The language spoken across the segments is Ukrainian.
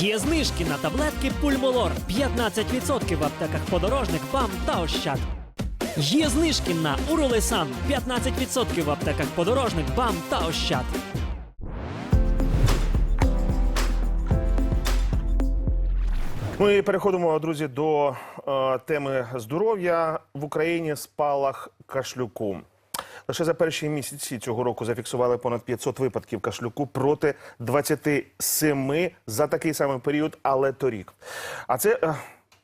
Є знижки на таблетки Пульмолор 15% в аптеках подорожник, ПАМ та Ощад. Є знижки на Уролесан 15% в аптеках подорожник, БАМ та Ощад. Ми переходимо, друзі, до е, теми здоров'я в Україні спалах кашлюку. Лише за перші місяці цього року зафіксували понад 500 випадків кашлюку проти 27 за такий самий період, але торік. А це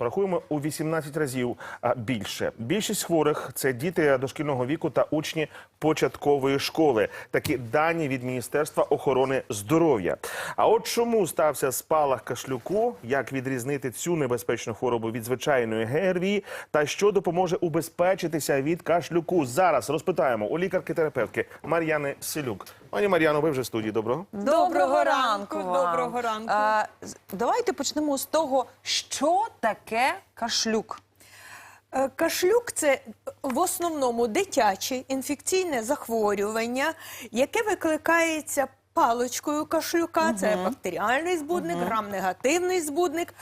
порахуємо у 18 разів більше. Більшість хворих це діти дошкільного віку та учні початкової школи. Такі дані від Міністерства охорони здоров'я. А от чому стався спалах кашлюку, як відрізнити цю небезпечну хворобу від звичайної ГРВІ, та що допоможе убезпечитися від кашлюку? Зараз розпитаємо у лікарки-терапевтки Мар'яни Селюк. Пані Мар'яно, ви вже в студії. Доброго. Доброго ранку. вам. доброго ранку. А, з- давайте почнемо з того, що таке кашлюк. Е, Кашлюк це в основному дитяче інфекційне захворювання, яке викликається паличкою кашлюка. Це бактеріальний збудник, грам-негативний збудник.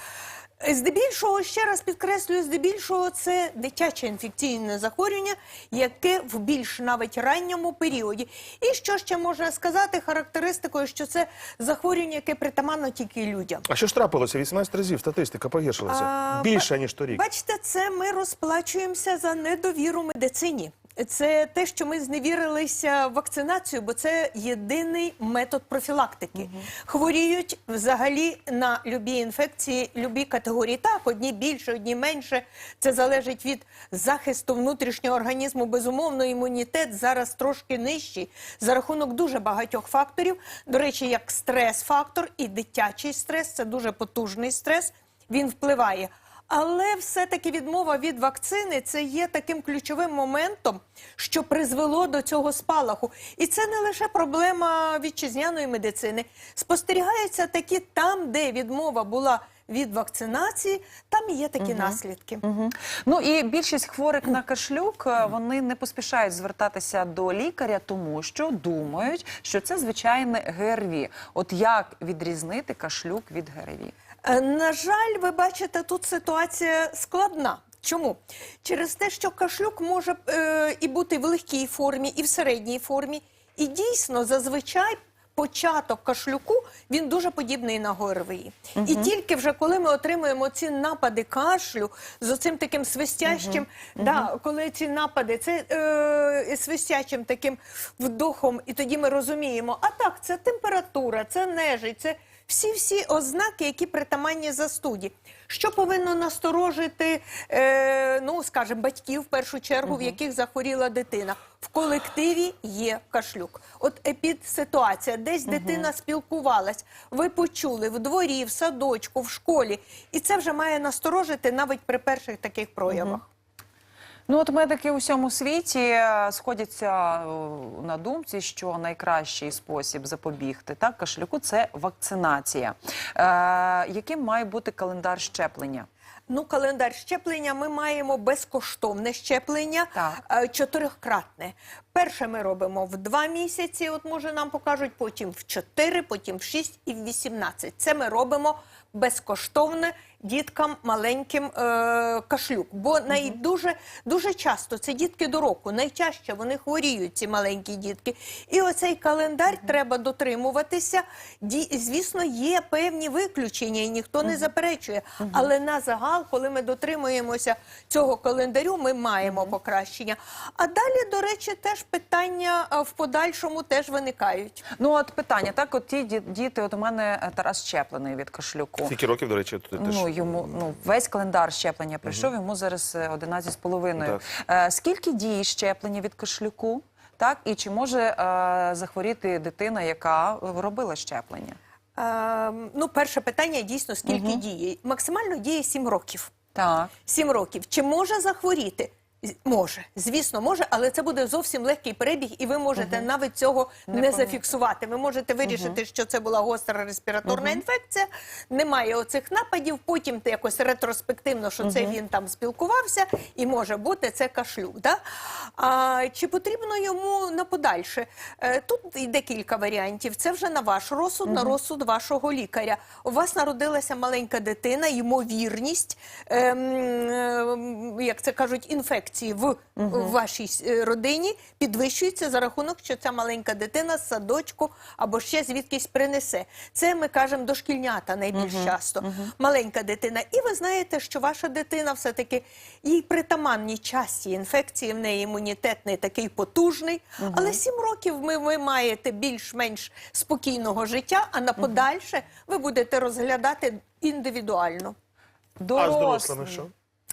Здебільшого, ще раз підкреслюю, здебільшого це дитяче інфекційне захворювання, яке в більш навіть ранньому періоді. І що ще можна сказати характеристикою, що це захворювання, яке притаманно тільки людям. А що ж трапилося? 18 разів статистика погіршилася. Більше, ніж торік. Бачите, це ми розплачуємося за недовіру медицині. Це те, що ми зневірилися вакцинацією, бо це єдиний метод профілактики. Хворіють взагалі на любі інфекції, любі категорії. Так, одні більше, одні менше. Це залежить від захисту внутрішнього організму. Безумовно, імунітет зараз трошки нижчий за рахунок дуже багатьох факторів. До речі, як стрес-фактор і дитячий стрес це дуже потужний стрес. Він впливає. Але все-таки відмова від вакцини це є таким ключовим моментом, що призвело до цього спалаху. І це не лише проблема вітчизняної медицини. Спостерігаються такі там, де відмова була від вакцинації, там є такі наслідки. Ну і більшість хворих на кашлюк е, вони не поспішають звертатися до лікаря, тому що думають, що це звичайне ГРВІ. От як відрізнити кашлюк від ГРВІ? Е, На жаль, ви бачите, тут ситуація складна. Чому? Через те, що кашлюк може е, і бути в легкій формі, і в середній формі. І дійсно, зазвичай початок кашлюку він дуже подібний на ГОРВІ. І тільки вже коли ми отримуємо ці напади кашлю з оцим таким свистящим, Да, коли ці напади, це е, свистячим таким вдохом, і тоді ми розуміємо, а так, це температура, це нежить, це всі-всі ознаки, які притаманні застуді. Що повинно насторожити, е, ну скажімо, батьків в першу чергу, в яких захворіла дитина. В колективі є кашлюк. От епідситуація, десь дитина спілкувалась, ви почули в дворі, в садочку, в школі, і це вже має насторожити навіть при перших таких проявах. Ну, от медики у всьому світі е, сходяться е, на думці, що найкращий спосіб запобігти так кашлюку це вакцинація. Е, яким має бути календар щеплення? Ну, календар щеплення ми маємо безкоштовне щеплення Так. е, чотирьохкратне. Перше ми робимо в два місяці, от може нам покажуть, потім в чотири, потім в шість і в вісімнадцять. Це ми робимо безкоштовне діткам маленьким е, кашлюк. Бо най, дуже, дуже часто це дітки до року, найчастіше вони хворіють, ці маленькі дітки. І оцей календар треба дотримуватися. Ді, звісно, є певні виключення, і ніхто не заперечує. Але на загал, коли ми дотримуємося цього календарю, ми маємо покращення. А далі, до речі, теж питання в подальшому теж виникають. Ну, от питання, так, от ті ді- діти, от у мене е, Тарас щеплений від кашлюку. Скільки років, до речі, тут теж? Ну, йому ну весь календар щеплення прийшов, йому зараз е, 11 з половиною. Е, Скільки діє щеплення від кашлюку? Так, і чи може е, захворіти дитина, яка робила щеплення? Е, ну, перше питання дійсно скільки діє. Максимально діє 7 років. Так. 7 років. Чи може захворіти? Може, звісно, може, але це буде зовсім легкий перебіг, і ви можете навіть цього Не не, зафіксувати. Ви можете вирішити, що це була гостра респіраторна інфекція, немає оцих нападів. Потім ти якось ретроспективно, що це він там спілкувався, і може бути це кашлюк. Да? А, чи потрібно йому на подальше? Е, Тут йде кілька варіантів. Це вже на ваш розсуд, на розсуд вашого лікаря. У вас народилася маленька дитина, ймовірність, ем, ем, як це кажуть, інфекції в, в вашій е, родині підвищується за рахунок, що ця маленька дитина з садочку або ще звідкись принесе. Це ми кажемо дошкільнята найбільш часто. Маленька дитина. І ви знаєте, що ваша дитина все-таки їй притаманні часті інфекції, в неї імунітет не такий потужний. Але сім років ми, ви маєте більш-менш спокійного життя, а на подальше ви будете розглядати індивідуально. А з дорослими що?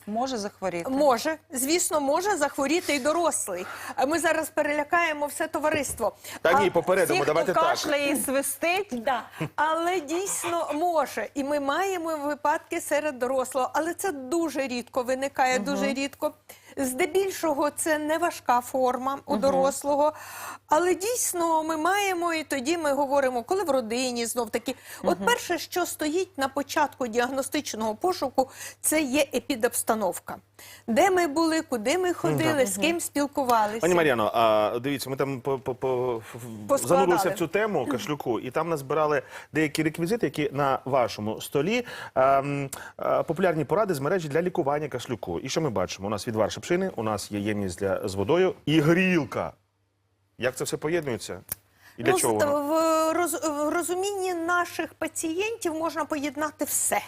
Може захворіти. Може, звісно, може захворіти і дорослий. Ми зараз перелякаємо все товариство. Та ні, попередимо, давайте хто так. кашляє і свистить, Да. Але дійсно може. І ми маємо випадки серед дорослого, але це дуже рідко виникає, дуже рідко. Здебільшого це не важка форма у дорослого, але дійсно ми маємо, і тоді ми говоримо, коли в родині знов таки. От перше, що стоїть на початку діагностичного пошуку, це є епідобстановка. Де ми були, куди ми ходили, з ким спілкувалися. Пані Мар'яно, а дивіться, ми там по, по, по, Поскладали. занурилися в цю тему кашлюку, і там назбирали деякі реквізити, які на вашому столі ем, е, популярні поради з мережі для лікування кашлюку. І що ми бачимо? У нас відвар шипшини, у нас є ємність для з водою і грілка. Як це все поєднується? І для Ну, чого воно? в, роз, в розумінні наших пацієнтів можна поєднати все.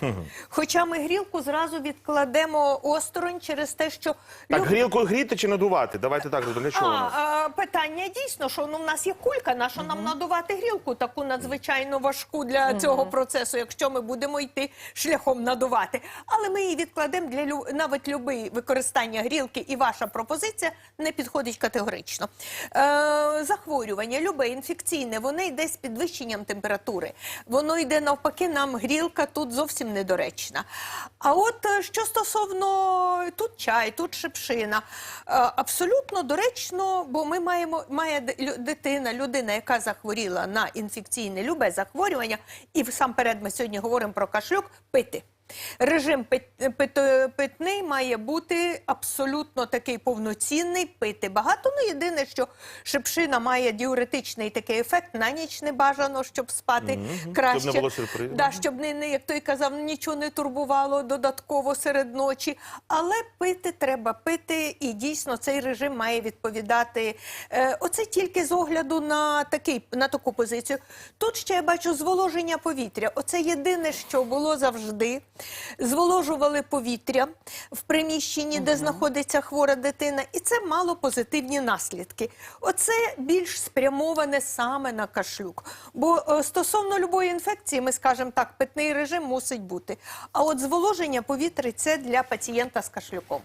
Хоча ми грілку зразу відкладемо осторонь через те, що Так, люб- грілкою гріти чи надувати? Давайте так, для чого а, а, питання дійсно, що ну, в нас є кулька, на що нам надувати грілку, таку надзвичайно важку для цього процесу, якщо ми будемо йти шляхом надувати. Але ми її відкладемо для лю- навіть любий використання грілки, і ваша пропозиція не підходить категорично. Е, захворювання, любе інфекційне, воно йде з підвищенням температури. Воно йде навпаки, нам грілка тут зовсім недоречна. А от е, що стосовно тут чай, тут шипшина, е, абсолютно доречно, бо ми маємо має дитина, людина, яка захворіла на інфекційне любе захворювання, і всамперед ми сьогодні говоримо про кашлюк, пити. Режим пит- пит- питний має бути абсолютно такий повноцінний, пити багато. Ну, єдине, що шипшина має діуретичний такий ефект, на ніч не бажано, щоб спати краще. Щоб не було сюрпризу. Да, щоб не, не, як той казав, нічого не турбувало додатково серед ночі. Але пити треба пити, і дійсно цей режим має відповідати. Е, оце тільки з огляду на, такий, на таку позицію. Тут ще я бачу зволоження повітря. Оце єдине, що було завжди. Зволожували повітря в приміщенні, де знаходиться хвора дитина, і це мало позитивні наслідки. Оце більш спрямоване саме на кашлюк. Бо е, стосовно любої інфекції, ми скажемо так, питний режим мусить бути. А от зволоження повітря це для пацієнта з кашлюком.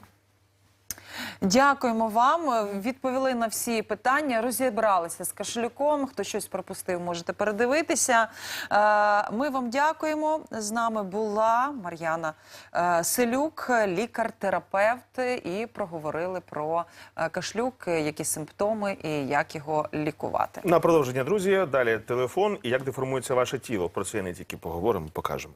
Дякуємо вам. Відповіли на всі питання, розібралися з кашлюком. Хто щось пропустив, можете передивитися. Е, Ми вам дякуємо. З нами була Мар'яна е, Селюк, лікар-терапевт, і проговорили про е, кашлюк, які симптоми і як його лікувати. На продовження, друзі. Далі телефон і як деформується ваше тіло. Про це не тільки поговоримо, покажемо.